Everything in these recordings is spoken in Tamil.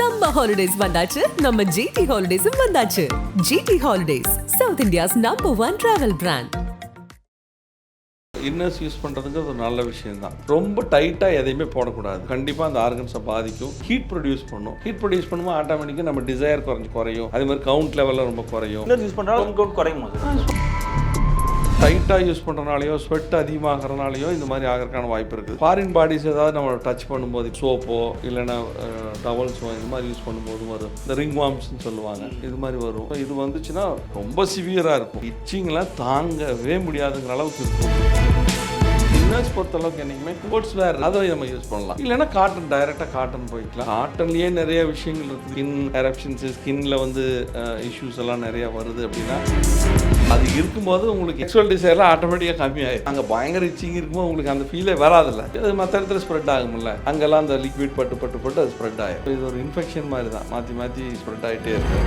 சம்மர் ஹாலிடேஸ் வந்தாச்சு. நம்ம ஜிடி ஹாலிடேஸும் வந்தாச்சு. GT holidays South India's number one travel brand inners use பண்ணுறதுங்கிறது ஒரு நல்ல விஷயம் தான் ரொம்ப டைட்டாக எதையுமே போடக்கூடாது. கண்டிப்பாக அந்த ஆர்கன்ஸை பாதிக்கும். ஹீட் ப்ரொடியூஸ் பண்ணும். ஹீட் ப்ரொடியூஸ் பண்ணும்போது ஆட்டோமேட்டிக்காக நம்ம டிசைர் குறைஞ்சு குறையும். அதே மாதிரி கவுண்ட் லெவலில் ரொம்ப குறையும். இன்னர் யூஸ் பண்ணுறாலும் கவுண்ட் குறையுமா? டைட்டாக யூஸ் பண்ணுறனாலையோ ஸ்வெட் அதிகமாகறனாலையோ இந்த மாதிரி ஆகிறதுக்கான வாய்ப்பு இருக்குது ஃபாரின் பாடிஸ் ஏதாவது நம்ம டச் பண்ணும்போது சோப்போ இல்லைன்னா டவல்ஸோ இந்த மாதிரி யூஸ் பண்ணும்போது வரும். இந்த ரிங் வார்ம்ஸ்னு சொல்லுவாங்க. இது மாதிரி வரும். இது வந்துச்சுன்னா ரொம்ப சிவியராக இருக்கும். இச்சிங்லாம் தாங்கவே முடியாதுங்கிற அளவுக்கு இருக்கும். இன்னர்ஸ் பொறுத்தளவுக்கு என்றைக்குமே ஸ்போர்ட்ஸ் வேர் அதை நம்ம யூஸ் பண்ணலாம். இல்லைன்னா காட்டன் டைரெக்டாக காட்டன் போய்க்கலாம். காட்டன்லேயே நிறைய விஷயங்கள் இருக்குது ஸ்கின் எரப்ஷன்ஸு ஸ்கின்ல வந்து இஷ்யூஸ் எல்லாம் நிறைய வருது அப்படின்னா அது இருக்கும்போது உங்களுக்கு செக்ஷுவல் டிசைர்லாம் ஆட்டோமேட்டிக்காக கம்மியாயிடும் அங்கே பயங்கர இச்சிங் இருக்கும்போது உங்களுக்கு அந்த ஃபீலே வராதில்ல. அது மற்ற இடத்துல ஸ்ப்ரெட் ஆகும்ல. அங்கெல்லாம் அந்த லிக்விட் பட்டு பட்டு பட்டு அது ஸ்ப்ரெட் ஆகும் இது ஒரு இன்ஃபெக்ஷன் மாதிரி தான் மாற்றி மாற்றி ஸ்ப்ரெட் ஆகிட்டே இருக்கு.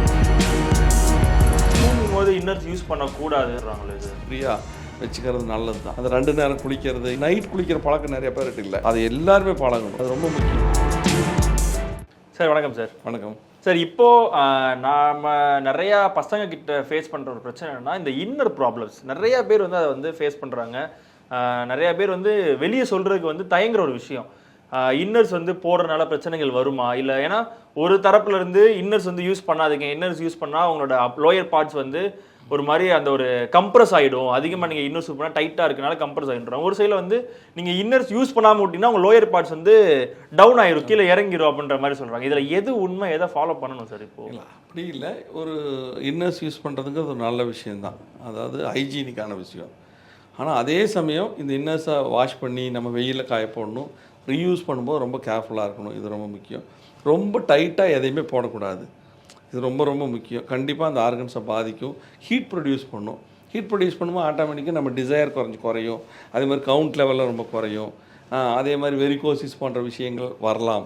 போது இன்னர்ஸ் யூஸ் பண்ணக்கூடாதுன்றாங்களே இது ஃப்ரீயாக வச்சுக்கிறது நல்லது தான் அந்த ரெண்டு நேரம் குளிக்கிறது நைட் குளிக்கிற பழக்கம் நிறைய பேர்கிட்ட இல்லை. அது எல்லாருமே பழகணும். அது ரொம்ப முக்கியம். சார் வணக்கம் சார் வணக்கம். சார் இப்போ ஆஹ், நாம நிறைய பசங்க கிட்ட ஃபேஸ் பண்ற ஒரு பிரச்சனை என்னன்னா இந்த இன்னர் ப்ராப்ளம்ஸ் நிறைய பேர் வந்து அதை வந்து ஃபேஸ் பண்றாங்க. நிறைய பேர் வந்து வெளியே சொல்றதுக்கு வந்து தயங்குற ஒரு விஷயம். இன்னர்ஸ் வந்து போடுறதுனால பிரச்சனைகள் வருமா? இல்லை ஏன்னா ஒரு தரப்புல இருந்து இன்னர்ஸ் வந்து யூஸ் பண்ணாதீங்க. இன்னர்ஸ் யூஸ் பண்ணால் அவங்களோட லோயர் பார்ட்ஸ் வந்து ஒரு மாதிரி அந்த ஒரு கம்ப்ரஸ் ஆகிடும் அதிகமாக நீங்கள் இன்னர்ஸ் பண்ணால் டைட்டாக இருக்கனால கம்ப்ரஸ் ஆகிடும் ஒரு சைடில் வந்து நீங்கள் இன்னர்ஸ் யூஸ் பண்ணாமல் விட்டீங்கன்னா உங்கள் லோயர் பார்ட்ஸ் வந்து டவுன் ஆயிரும் கீழே இறங்கிடும் அப்படின்ற மாதிரி சொல்கிறாங்க இதில் எது உண்மை எதை ஃபாலோ பண்ணணும் சார் இப்போ? இல்லை அப்படி இல்லை. ஒரு இன்னர்ஸ் யூஸ் பண்ணுறதுங்கிறது ஒரு நல்ல விஷயம்தான். அதாவது ஹைஜீனிக்கான விஷயம். ஆனால் அதே சமயம் இந்த இன்னர்ஸை வாஷ் பண்ணி நம்ம வெயிலில் காய போடணும் ரீயூஸ் பண்ணும்போது ரொம்ப கேர்ஃபுல்லாக இருக்கணும். இது ரொம்ப முக்கியம். ரொம்ப டைட்டாக எதையுமே போடக்கூடாது. இது ரொம்ப ரொம்ப முக்கியம். கண்டிப்பாக அந்த ஆர்கன்ஸை பாதிக்கும். ஹீட் ப்ரொடியூஸ் பண்ணும். ஹீட் ப்ரொடியூஸ் பண்ணும்போது ஆட்டோமேட்டிக்காக நம்ம டிசைர் குறைஞ்சி குறையும். அதே மாதிரி கவுண்ட் லெவலில் ரொம்ப குறையும். அதே மாதிரி வெரிகோசிஸ் போன்ற விஷயங்கள் வரலாம்.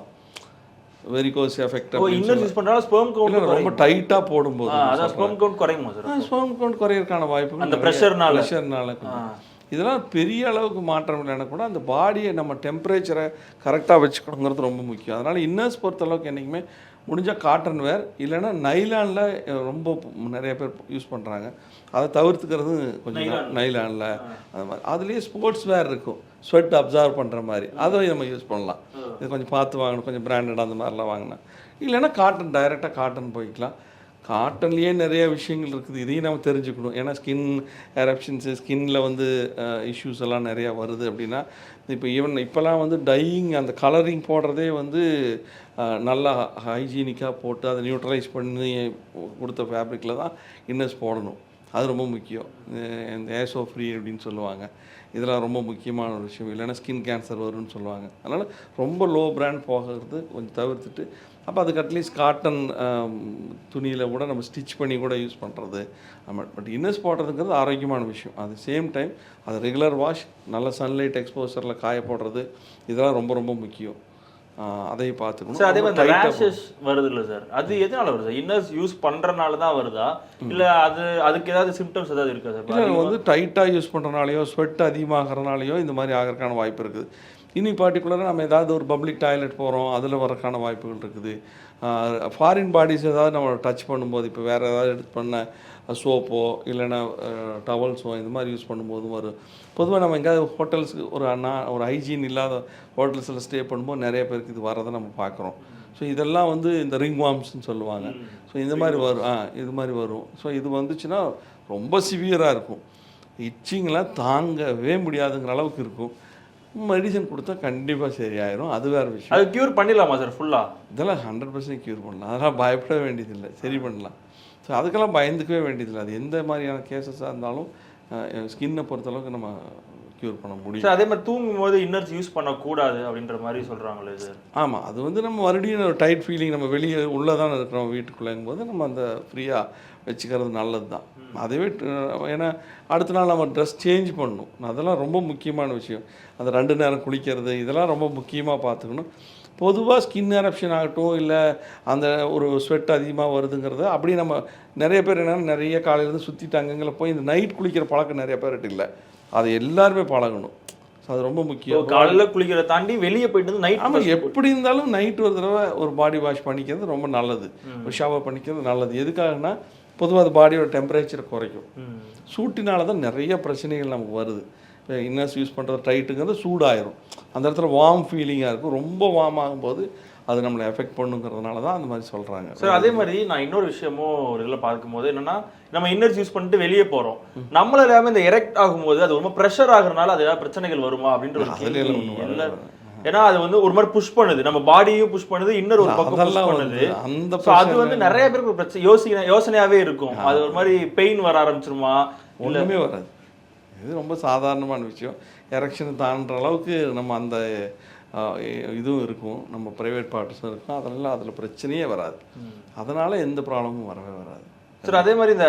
வெரிகோஸ் எஃபெக்ட் யூஸ் பண்ணுறாலும் ஸ்பெர்ம் கவுண்ட் ரொம்ப டைட்டாக போடும்போது அதான் ஸ்பெர்ம் கவுண்ட் குறையுமா சார் ஸ்போம் கவுண்ட் குறையறதுக்கான வாய்ப்பு அந்த pressure-னால. ப்ரெஷர்னால இதெல்லாம் பெரிய அளவுக்கு மாற்றம் இல்லைன்னா கூட அந்த பாடியை நம்ம டெம்பரேச்சரை கரெக்டாக வச்சுக்கணுங்கிறது ரொம்ப முக்கியம். அதனால் இன்னர்ஸ் பொறுத்தளவுக்கு என்றைக்குமே முடிஞ்சால் காட்டன் வேர் இல்லைன்னா நைலானில் ரொம்ப நிறைய பேர் யூஸ் பண்ணுறாங்க அதை தவிர்த்துக்கிறது கொஞ்சம் நைலானில் அது மாதிரி. அதுலேயே ஸ்போர்ட்ஸ் வேர் இருக்கும். ஸ்வெட் அப்சர்வ் பண்ணுற மாதிரி. அதை நம்ம யூஸ் பண்ணலாம். இது கொஞ்சம் பார்த்து வாங்கணும். கொஞ்சம் பிராண்டட் அந்த மாதிரிலாம் வாங்கினா. இல்லைன்னா காட்டன் டைரெக்டாக காட்டன் போய்க்கலாம். காட்டன்லேயே நிறைய விஷயங்கள் இருக்குது. இதையும் நம்ம தெரிஞ்சுக்கணும். ஏன்னா ஸ்கின் எரப்ஷன்ஸு ஸ்கின்னில் வந்து இஷ்யூஸ் எல்லாம் நிறையா வருது அப்படின்னா இப்போ ஈவன் இப்போலாம் வந்து டையிங் அந்த கலரிங் போடுறதே வந்து நல்லா ஹைஜீனிக்காக போட்டு அதை நியூட்ரலைஸ் பண்ணி கொடுத்த ஃபேப்ரிக்கில் தான் இன்னர்ஸ் போடணும். அது ரொம்ப முக்கியம். இந்த ஏசோ ஃப்ரீ அப்படின்னு சொல்லுவாங்க. இதெல்லாம் ரொம்ப முக்கியமான ஒரு விஷயம். இல்லைன்னா ஸ்கின் கேன்சர் வரும்னு சொல்லுவாங்க. அதனால் ரொம்ப லோ பிராண்ட் போகிறது கொஞ்சம் தவிர்த்துட்டு அப்போ அதுக்கு அட்லீஸ்ட் காட்டன் துணியில் கூட நம்ம ஸ்டிச் பண்ணி கூட யூஸ் பண்ணுறது பட் இன்னர்ஸ் போடுறதுங்கிறது ஆரோக்கியமான விஷயம். அது சேம் டைம் அது ரெகுலர் வாஷ் நல்ல சன்லைட் எக்ஸ்போசரில் காய போடுறது இதெல்லாம் ரொம்ப ரொம்ப முக்கியம். அதையும் பார்த்துக்கணும். சார் அதே மாதிரி ரேஷஸ் வருது இல்ல சார்? அது எதனால வருது சார்? இன்னர்ஸ் யூஸ் பண்றனால தான் வருதா? இல்ல அது அதுக்கு ஏதாவது சிம்டம்ஸ் ஏதாவது இருக்கா சார்? இல்லை வந்து டைட்டாக யூஸ் பண்ணுறனாலையோ ஸ்வெட் அதிகமாகறனாலையோ இந்த மாதிரி ஆகிறதுக்கான வாய்ப்பு இருக்குது. இனி பார்ட்டிகுலராக நம்ம ஏதாவது ஒரு பப்ளிக் டாய்லெட் போகிறோம் அதில் வரக்கான வாய்ப்புகள் இருக்குது. ஃபாரின் பாடிஸ் ஏதாவது நம்ம டச் பண்ணும்போது இப்போ வேறு ஏதாவது எடுத்து பண்ண சோப்போ இல்லைன்னா டவல்ஸோ இந்த மாதிரி யூஸ் பண்ணும்போதும் வரும். பொதுவாக நம்ம எங்கேயாவது ஹோட்டல்ஸுக்கு ஒரு அண்ணா ஒரு ஹைஜீன் இல்லாத ஹோட்டல்ஸில் ஸ்டே பண்ணும்போது நிறைய பேருக்கு இது வரதை நம்ம பார்க்குறோம். ஸோ இதெல்லாம் வந்து இந்த ரிங் வார்ம்ஸ்னு சொல்லுவாங்க ஸோ இந்த மாதிரி வரும். ஆ இது மாதிரி வரும். ஸோ இது வந்துச்சுன்னா ரொம்ப சிவியராக இருக்கும். இச்சிங்லாம் தாங்கவே முடியாதுங்கிற அளவுக்கு இருக்கும். மெடிசன் கொடுத்தா கண்டிப்பாக சரியாயிரும். அது வேறு விஷயம். அது கியூர் பண்ணிடலாமா சார் ஃபுல்லா இதெல்லாம் ஹண்ட்ரட் பர்சன்ட் க்யூர் பண்ணலாம். அதெல்லாம் பயப்பட வேண்டியதில்லை. சரி பண்ணலாம். ஸோ அதுக்கெல்லாம் பயந்துக்கவே வேண்டியதில்லை. அது எந்த மாதிரியான கேசஸாக இருந்தாலும் ஸ்கின்னை பொறுத்தளவுக்கு நம்ம க்யூர் பண்ண முடியும். சார் அதே மாதிரி தூங்கும் போது இன்னர்ஸ் யூஸ் பண்ணக்கூடாது அப்படின்ற மாதிரி சொல்றாங்களே சார் ஆமாம் அது வந்து நம்ம மறுபடியும் டைட் ஃபீலிங் நம்ம வெளியே உள்ளே தான் இருக்கிறோம் வீட்டுக்குள்ளேங்கும் போது நம்ம அந்த ஃப்ரீயாக வச்சுக்கிறது நல்லது தான் அதுவே ஏன்னா அடுத்த நாள் நம்ம ட்ரெஸ் சேஞ்ச் பண்ணணும். அதெல்லாம் ரொம்ப முக்கியமான விஷயம். அந்த ரெண்டு நேரம் குளிக்கிறது இதெல்லாம் ரொம்ப முக்கியமாக பார்த்துக்கணும். பொதுவாக ஸ்கின் எரப்ஷன் ஆகட்டும் இல்லை அந்த ஒரு ஸ்வெட் அதிகமாக வருதுங்கிறது அப்படியே நம்ம நிறைய பேர் என்னன்னா நிறைய காலையிலேருந்து சுற்றிட்டு அங்கங்கே போய் இந்த நைட் குளிக்கிற பழக்கம் நிறைய பேர்கிட்ட இல்லை. அதை எல்லாருமே பழகணும். அது ரொம்ப முக்கியம். காலையில குளிக்கிறத தாண்டி வெளியே போயிட்டு நைட் ஆமாம் எப்படி இருந்தாலும் நைட் ஒரு தடவை ஒரு பாடி வாஷ் பண்ணிக்கிறது ரொம்ப நல்லது. ஒரு ஷவர் பண்ணிக்கிறது நல்லது. எதுக்காகனா பொதுவாக அது பாடியோட டெம்பரேச்சரை குறைக்கும். சூட்டினால தான் நிறைய பிரச்சனைகள் நமக்கு வருது. இப்போ இன்னர்ஸ் யூஸ் பண்ணுறது டைட்டுங்கிறது சூடாயிரும். அந்த இடத்துல வார்ம் ஃபீலிங்காக இருக்கும். ரொம்ப வார்ம் ஆகும்போது அது நம்மளை எஃபெக்ட் பண்ணுங்கிறதுனால தான் அந்த மாதிரி சொல்கிறாங்க சார் அதே மாதிரி நான் இன்னொரு விஷயமும் ஒரு இதில் பார்க்கும்போது என்னன்னா நம்ம இன்னர்ஸ் யூஸ் பண்ணிட்டு வெளியே போறோம். நம்மள இல்லாம இந்த எரெக்ட் ஆகும்போது அது ரொம்ப ப்ரெஷர் ஆகுறதுனால அது ஏதாவது பிரச்சனைகள் வருமா அப்படின்ற ஒரு ஒண்ணும் ஏன்னா அது வந்து ஒரு மாதிரி புஷ் பண்ணுது. நம்ம பாடியும் புஷ் பண்ணுது இன்னொரு ஒரு பக்கம் புஷ் அதெல்லாம் பண்ணுது. அந்த அது வந்து நிறைய பேருக்கு ஒரு பிரச்சனை யோசிக்க யோசனையாவே இருக்கும். அது ஒரு மாதிரி பெயின் வர ஆரம்பிச்சிருமா? ஒன்றுமே வராது. இது ரொம்ப சாதாரணமான விஷயம். எரெக்ஷன் தாண்டுற அளவுக்கு நம்ம அந்த இதுவும் இருக்கும். நம்ம ப்ரைவேட் பார்ட்ஸும் இருக்கும். அதனால அதில் பிரச்சனையே வராது. அதனால எந்த ப்ராப்ளமும் வரவே வராது. சார் அதே மாதிரி இந்த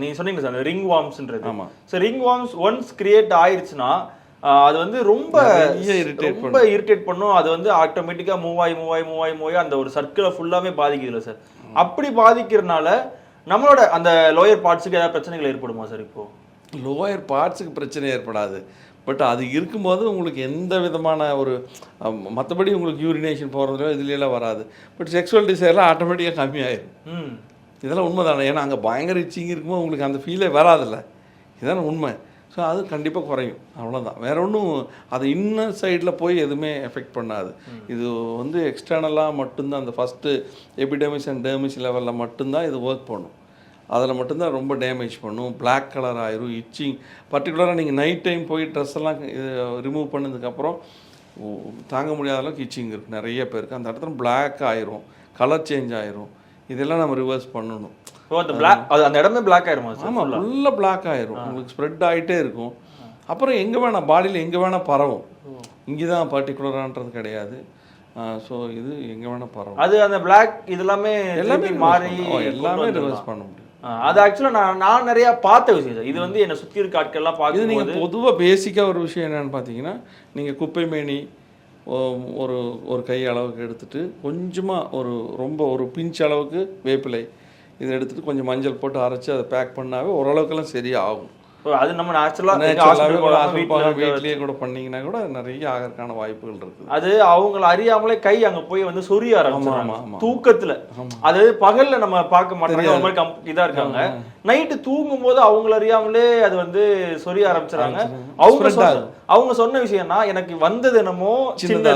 நீங்க சொன்னீங்க சார் ரிங் வார்ம்ஸ்ன்றது ஆமா. So ringworms once create ஆயிருச்சுன்னா ஆஹ் அது வந்து ரொம்ப ரொம்ப இரிட்டேட் பண்ணும். அது வந்து ஆட்டோமேட்டிக்கா மூவ் ஆகி மூவ் ஆகி மூவ் ஆகி மூவ் ஆகி அந்த ஒரு சர்க்கிளை ஃபுல்லாவே பாதிக்குதுல்ல சார் அப்படி பாதிக்கிறதுனால நம்மளோட அந்த லோயர் பார்ட்ஸுக்கு ஏதாவது பிரச்சனைகள் ஏற்படுமா சார் இப்போ? லோயர் பார்ட்ஸுக்கு பிரச்சனை ஏற்படாது. பட் அது இருக்கும்போது உங்களுக்கு எந்த விதமான ஒரு மற்றபடி உங்களுக்கு யூரினேஷன் போகிறதுலையோ இதுலையெல்லாம் வராது. பட் செக்ஸுவல் டிசைர்லாம் ஆட்டோமேட்டிக்காக கம்மியாயிரும். இதெல்லாம் உண்மை தானே ஏன்னா அங்கே பயங்கர இச்சிங் இருக்கும்போது உங்களுக்கு அந்த ஃபீலே வராதுல்ல. இதான உண்மை. ஸோ அது கண்டிப்பாக குறையும். அவ்வளோதான் வேற ஒன்றும் அது இன்னர் சைடில் போய் எதுவுமே எஃபெக்ட் பண்ணாது. இது வந்து எக்ஸ்டர்னலாக மட்டும்தான். அந்த ஃபஸ்ட்டு எபிடமிஸ் அண்ட் டேமிஸ் லெவலில் மட்டும்தான் இது ஒர்க் பண்ணும். அதில் மட்டும்தான் ரொம்ப டேமேஜ் பண்ணும். Black கலர் ஆயிரும் இச்சிங் பர்டிகுலராக நீங்கள் நைட் டைம் போய் ட்ரெஸ் எல்லாம் ரிமூவ் பண்ணதுக்கப்புறம் தாங்க முடியாத அளவுக்கு இச்சிங் இருக்குது நிறைய பேருக்கு. அந்த இடத்துல Black ஆயிரும். கலர் சேஞ்ச் ஆயிரும். இதெல்லாம் நம்ம ரிவர்ஸ் பண்ணணும். ஸோ அந்த பிளாக் அது அந்த இடமே பிளாக் ஆயிருமா ஆமாம் ஃபுல்லாக பிளாக் ஆயிரும். உங்களுக்கு ஸ்ப்ரெட் ஆகிட்டே இருக்கும். அப்புறம் எங்கே வேணால் பாடியில் எங்கே வேணால் பரவும். இங்கே தான் பர்டிகுலரான்றது கிடையாது. ஸோ இது எங்கே வேணால் பரவும். அது அந்த பிளாக் இது எல்லாமே மாறி. ஓ, எல்லாமே. ரிவர்ஸ் பண்ண முடியும். அது ஆக்சுவலாக நான் நான் நிறைய பார்த்த விஷயம் சார் இது வந்து என்னை சுற்றி இருக்க ஆட்கள்லாம் இது பார்க்கும்போது நீங்கள் பொதுவாக பேசிக்காக ஒரு விஷயம் என்னன்னு பார்த்தீங்கன்னா நீங்கள் குப்பை மேனி ஓ- ஒரு ஒரு கை அளவுக்கு எடுத்துட்டு கொஞ்சமாக ஒரு ரொம்ப ஒரு பிஞ்ச் அளவுக்கு வேப்பிலை இதை எடுத்துகிட்டு கொஞ்சம் மஞ்சள் போட்டு அரைச்சி அதை பேக் பண்ணாவே ஓரளவுக்குலாம் சரியாகும். அது நம்ம நேச்சுரலாக வீட்லேயே கூட பண்ணீங்கன்னா கூட நிறைய ஆகிறதுக்கான வாய்ப்புகள் இருக்குது. அது அவங்கள அறியாமலே கை அங்க போய் வந்து சொரிய ஆமா. தூக்கத்துல. அது பகல்ல நம்ம பார்க்க மாட்டாங்க ஒரு மாதிரி கம்- இதா இருக்காங்க. நைட்டு தூங்கும் போது அவங்கள அறியாமலே அது வந்து சொரிய ஆரம்பிச்சிடறாங்க அவங்க. அவங்க சொன்ன விஷயம்னா எனக்கு வந்தது என்னமோ சின்னதா.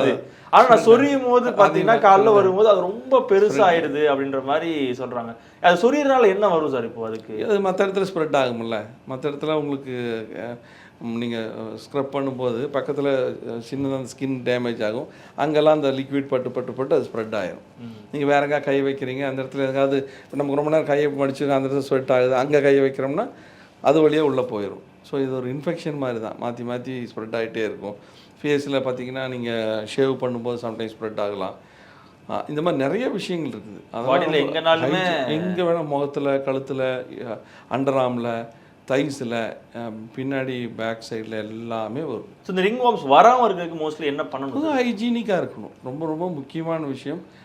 ஆனா நான் சொரியும் போது பாத்தீங்கன்னா காலைல வரும்போது அது ரொம்ப பெருசாயிடுது அப்படின்ற மாதிரி சொல்றாங்க. அது சொரியறதுனால என்ன வரும் சார் இப்போ அதுக்கு? அது மற்ற இடத்துல ஸ்ப்ரெட் ஆகும்ல. மற்ற இடத்துல உங்களுக்கு நீங்கள் ஸ்க்ரப் பண்ணும்போது பக்கத்தில் சின்னதாக அந்த ஸ்கின் டேமேஜ் ஆகும். அங்கெல்லாம் அந்த லிக்விட் பட்டு பட்டு பட்டு அது ஸ்ப்ரெட் ஆயிரும். நீங்கள் வேற எங்கேயா கை வைக்கிறீங்க அந்த இடத்துல எங்காவது இப்போ நமக்கு ரொம்ப நேரம் கையை மடிச்சு அந்த இடத்துல ஸ்வெட் ஆகுது அங்கே கையை வைக்கிறோம்னா அது வழியாக உள்ளே போயிடும் ஸோ இது ஒரு இன்ஃபெக்ஷன் மாதிரி தான் மாற்றி மாற்றி ஸ்ப்ரெட் ஆகிட்டே இருக்கும் ஃபேஸில் பார்த்தீங்கன்னா நீங்கள் ஷேவ் பண்ணும்போது சம்டைம்ஸ் ஸ்ப்ரெட் ஆகலாம். இந்த மாதிரி நிறைய விஷயங்கள் இருக்குது. எங்கனாலுமே- எங்கே வேணால் முகத்தில் கழுத்தில் அண்டர் ஆர்மில் தைஸில் பின்னாடி பேக் சைடில் எல்லாமே வரும். So, இந்த ரிங் வார்ம்ஸ் வராம இருக்கிறதுக்கு மோஸ்ட்லி என்ன பண்ணணும்? புது ஹைஜீனிக்காக இருக்கணும். ரொம்ப ரொம்ப முக்கியமான விஷயம்.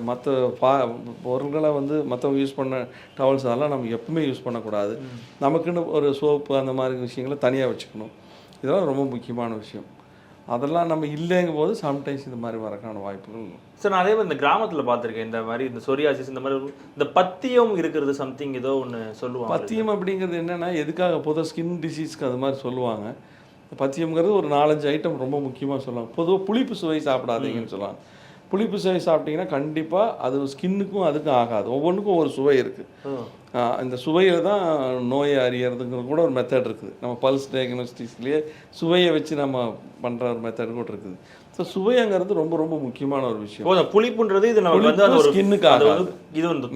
மற்ற பா பொருள்களை வந்து மற்றவங்க யூஸ் பண்ண டவல்ஸ் அதெல்லாம் நம்ம எப்பவுமே யூஸ் பண்ணக்கூடாது. நமக்குன்னு ஒரு சோப்பு அந்த மாதிரி விஷயங்களை தனியாக வச்சுக்கணும். இதெல்லாம் ரொம்ப முக்கியமான விஷயம். அதெல்லாம் நம்ம இல்லைங்கும் போது சம்டைம்ஸ் இந்த மாதிரி வரக்கான வாய்ப்புகள் சார் நான் அதே மாதிரி இந்த கிராமத்துல பார்த்திருக்கேன். இந்த மாதிரி இந்த சொரியாசிஸ் இந்த மாதிரி இந்த பத்தியம் இருக்கிறது சம்திங் ஏதோ ஒண்ணு சொல்லுவாங்க. பத்தியம் அப்படிங்கிறது என்னன்னா எதுக்காக? பொதுவாக ஸ்கின் டிசீஸ்க்கு அது மாதிரி சொல்லுவாங்க. பத்தியம்ங்கிறது ஒரு நாலஞ்சு ஐட்டம் ரொம்ப முக்கியமாக சொல்லுவாங்க. பொதுவாக புளிப்பு சுவை சாப்பிடாதீங்கன்னு சொல்லுவாங்க. புளிப்பு சுவை சாப்பிட்டீங்கன்னா கண்டிப்பாக அது ஸ்கின்னுக்கும் அதுக்கும் ஆகாது. ஒவ்வொன்றுக்கும் ஒரு சுவை இருக்குது. இந்த சுவையில் தான் நோயை அறியறதுங்கிறது கூட ஒரு மெத்தட் இருக்குது. நம்ம பல்ஸ் டயக்னோஸ்டிக்ஸ்லேயே சுவையை வச்சு நம்ம பண்ணுற ஒரு மெத்தட் கூட இருக்குது. ஸோ சுவைங்கிறது ரொம்ப ரொம்ப முக்கியமான ஒரு விஷயம். புளிப்புன்றது இது ஒரு ஸ்கின்னுக்கு ஆகாது. இது வந்து.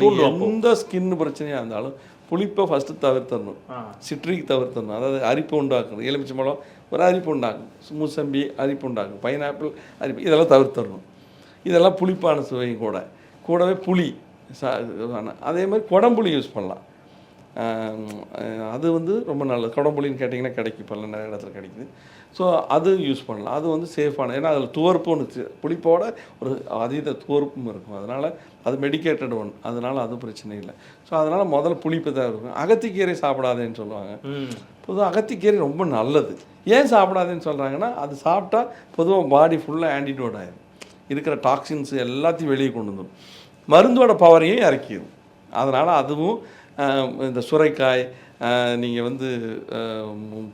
எந்த ஸ்கின் பிரச்சனையாக இருந்தாலும் புளிப்பை ஃபஸ்ட்டு தவிர்த்தரணும். சிட்ரிக் தவிர்த்தரணும். அதாவது அரிப்பு உண்டாக்கணும். எலுமிச்சம்பழம் ஒரு அரிப்பு உண்டாகும் மூசம்பி அரிப்பு உண்டாகும் பைனாப்பிள் அரிப்பு இதெல்லாம் தவிர்த்தரணும். இதெல்லாம் புளிப்பான சுவையும் கூட. கூடவே புளி அதே மாதிரி குடம்புளி யூஸ் பண்ணலாம். அது வந்து ரொம்ப நல்லது. குடம்புளின்னு கேட்டிங்கன்னா கிடைக்கும். இப்போ நிறைய இடத்துல கிடைக்குது. ஸோ அது யூஸ் பண்ணலாம். அது வந்து சேஃபான ஏன்னா அதில் துவர்ப்பும் இருந்துச்சு புளிப்போட ஒரு அதீத துவர்ப்பும் இருக்கும். அதனால் அது மெடிக்கேட்டட் ஒன் அதனால் அது பிரச்சனை இல்லை. ஸோ அதனால் முதல்ல புளிப்பு தான் இருக்கும். அகத்திக்கீரை சாப்பிடாதேன்னு சொல்லுவாங்க. பொதுவாக அகத்திக்கீரை ரொம்ப நல்லது. ஏன் சாப்பிடாதேன்னு சொல்கிறாங்கன்னா அது சாப்பிட்டா பொதுவாக பாடி ஃபுல்லாக ஆன்டிடோட் ஆயிடும் இருக்கிற டாக்ஸின்ஸ் எல்லாத்தையும் வெளியே கொண்டு வந்துடும். மருந்தோட பவரையும் இறக்கிடும் அதனால் அதுவும் இந்த சுரைக்காய் நீங்கள் வந்து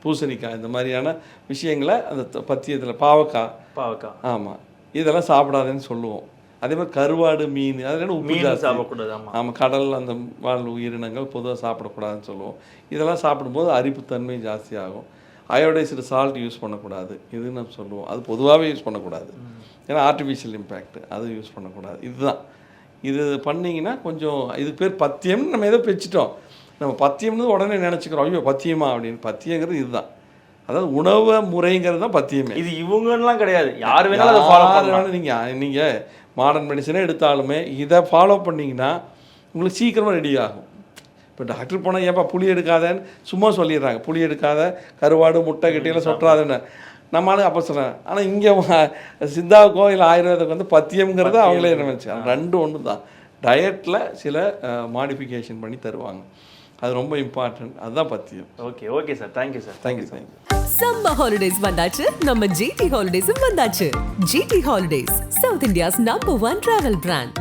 பூசணிக்காய் இந்த மாதிரியான விஷயங்களை அந்த பத்தியத்தில் பாவக்காய் பாவக்கா. ஆமாம் இதெல்லாம் சாப்பிடாதேன்னு சொல்லுவோம். அதே மாதிரி கருவாடு மீன் அதில் உப்பு. சாப்பிடக்கூடாது ஆமா. ஆமாம் கடல் அந்த வாழ் உயிரினங்கள் பொதுவாக சாப்பிடக்கூடாதுன்னு சொல்லுவோம். இதெல்லாம் சாப்பிடும்போது அரிப்புத்தன்மை ஜாஸ்தி ஆகும் அயோடைஸ்டு சால்ட் யூஸ் பண்ணக்கூடாது. இது நம்ம சொல்லுவோம். அது பொதுவாகவே யூஸ் பண்ணக்கூடாது. ஏன்னா ஆர்டிஃபிஷியல் இம்பேக்ட் அது யூஸ் பண்ணக்கூடாது. இதுதான். இது பண்ணீங்கன்னா கொஞ்சம் இதுக்கு பேர் பத்தியம்னு நம்ம ஏதோ வச்சுட்டோம் நம்ம பத்தியம்னு உடனே நினச்சிக்கிறோம். ஐயோ பத்தியமா அப்படின்னு. பத்தியங்கிறது இதுதான். அதாவது உணவு முறைங்கிறது தான் பத்தியமே. இது இவங்கலாம் கிடையாது. யார் வேணாலும் அதை ஃபாலோ பண்ணலாம். நீங்கள் நீங்கள் மாடர்ன் மெடிசனே எடுத்தாலுமே இதை ஃபாலோ பண்ணிங்கன்னா உங்களுக்கு சீக்கிரமாக ரெடி ஆகும். இப்போ டாக்டர் போனால் ஏன்பா புளி எடுக்காதேன்னு? சும்மா சொல்லிடுறாங்க. புளி எடுக்காத கருவாடு முட்டை கட்டியெல்லாம் சொட்டுறாதுன்னு நம்மளால அப்போ சொல்கிறேன் ஆனால் இங்கே சித்தாவுக்கோ இல்லை ஆயுர்வேதத்துக்கு வந்து பத்தியம்ங்கிறது அவங்களே நினைச்சு ரெண்டு ஒன்று தான் டயட்டில் சில மாடிஃபிகேஷன் பண்ணி தருவாங்க. அது ரொம்ப இம்பார்ட்டன்ட் அதுதான் பத்தியம். Okay okay sir thank you sir thank you thank you summer holidays வந்தாச்சு. நம்ம ஜிடி ஹாலிடேஸும் வந்தாச்சு. GT holidays South India's number one travel brand